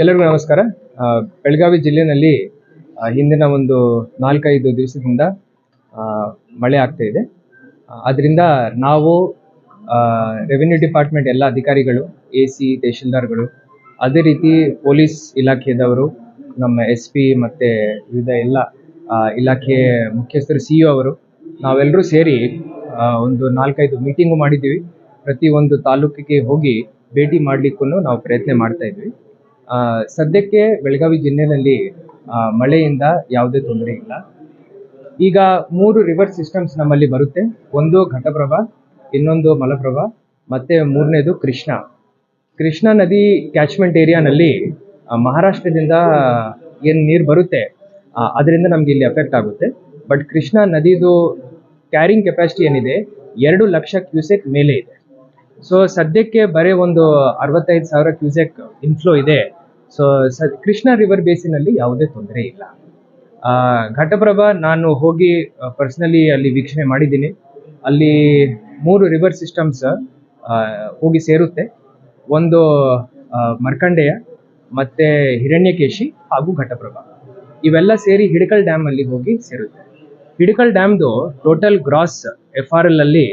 ಎಲ್ಲರಿಗೂ ನಮಸ್ಕಾರ. ಬೆಳಗಾವಿ ಜಿಲ್ಲೆಯಲ್ಲಿ ಹಿಂದಿನ ಒಂದು ನಾಲ್ಕೈದು ದಿವಸದಿಂದ ಮಳೆ ಆಗ್ತಾ ಇದೆ. ಅದರಿಂದ ನಾವು ರೆವಿನ್ಯೂ ಡಿಪಾರ್ಟ್ಮೆಂಟ್ ಎಲ್ಲ ಅಧಿಕಾರಿಗಳು ಎ ಸಿ ತಹಶೀಲ್ದಾರ್ಗಳು, ಅದೇ ರೀತಿ ಪೊಲೀಸ್ ಇಲಾಖೆಯವರು ನಮ್ಮ ಎಸ್ ಪಿ ಮತ್ತು ವಿವಿಧ ಎಲ್ಲ ಇಲಾಖೆ ಮುಖ್ಯಸ್ಥರು ಸಿ ಅವರು, ನಾವೆಲ್ಲರೂ ಸೇರಿ ಒಂದು ನಾಲ್ಕೈದು ಮೀಟಿಂಗು ಮಾಡಿದ್ದೀವಿ. ಪ್ರತಿ ಒಂದು ತಾಲೂಕಿಗೆ ಹೋಗಿ ಭೇಟಿ ಮಾಡಲಿಕ್ಕೂ ನಾವು ಪ್ರಯತ್ನ ಮಾಡ್ತಾ ಇದ್ವಿ. ಸದ್ಯಕ್ಕೆ ಬೆಳಗಾವಿ ಜಿಲ್ಲೆಯಲ್ಲಿ ಮಳೆಯಿಂದ ಯಾವುದೇ ತೊಂದರೆ ಇಲ್ಲ. ಈಗ ಮೂರು ರಿವರ್ ಸಿಸ್ಟಮ್ಸ್ ನಮ್ಮಲ್ಲಿ ಬರುತ್ತೆ. ಒಂದು ಘಟಪ್ರಭಾ, ಇನ್ನೊಂದು ಮಲಪ್ರಭಾ, ಮತ್ತೆ ಮೂರನೇದು ಕೃಷ್ಣ. ಕೃಷ್ಣಾ ನದಿ ಕ್ಯಾಚ್ಮೆಂಟ್ ಏರಿಯಾನಲ್ಲಿ ಮಹಾರಾಷ್ಟ್ರದಿಂದ ಏನು ನೀರು ಬರುತ್ತೆ ಅದರಿಂದ ನಮ್ಗೆ ಇಲ್ಲಿ ಎಫೆಕ್ಟ್ ಆಗುತ್ತೆ. ಬಟ್ ಕೃಷ್ಣಾ ನದಿದು ಕ್ಯಾರಿಂಗ್ ಕೆಪಾಸಿಟಿ ಏನಿದೆ, ಎರಡು ಲಕ್ಷ ಕ್ಯೂಸೆಕ್ ಮೇಲೆ ಇದೆ. ಸೊ ಸದ್ಯಕ್ಕೆ ಬರೀ ಒಂದು ಅರವತ್ತೈದು ಸಾವಿರ ಕ್ಯೂಸೆಕ್ ಇನ್ಫ್ಲೋ ಇದೆ. ಸೊ ಸ, ಕೃಷ್ಣ ರಿವರ್ ಬೇಸಿನಲ್ಲಿ ಯಾವುದೇ ತೊಂದರೆ ಇಲ್ಲ. ಘಟಪ್ರಭಾ, ನಾನು ಹೋಗಿ ಪರ್ಸ್ನಲಿ ಅಲ್ಲಿ ವೀಕ್ಷಣೆ ಮಾಡಿದ್ದೀನಿ. ಅಲ್ಲಿ ಮೂರು ರಿವರ್ ಸಿಸ್ಟಮ್ಸ್ ಹೋಗಿ ಸೇರುತ್ತೆ. ಒಂದು ಮರ್ಕಂಡೆಯ ಮತ್ತೆ ಹಿರಣ್ಯಕೇಶಿ ಹಾಗೂ ಘಟಪ್ರಭಾ. ಇವೆಲ್ಲ ಸೇರಿ ಹಿಡಕಲ್ ಡ್ಯಾಮ್ ಅಲ್ಲಿ ಹೋಗಿ ಸೇರುತ್ತೆ. Hidkal ಡ್ಯಾಮ್ದು total gross F R L ಅಲ್ಲಿ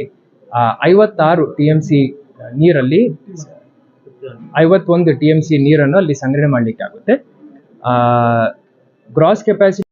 ಐವತ್ತಾರು ಟಿ ಎಂ ಸಿ ನೀರಲ್ಲಿ, ಐವತ್ತೊಂದು ಟಿ ಎಂ ಸಿ ನೀರನ್ನು ಅಲ್ಲಿ ಸಂಗ್ರಹಣೆ ಮಾಡಲಿಕ್ಕೆ ಆಗುತ್ತೆ ಗ್ರಾಸ್ ಕೆಪಾಸಿಟಿ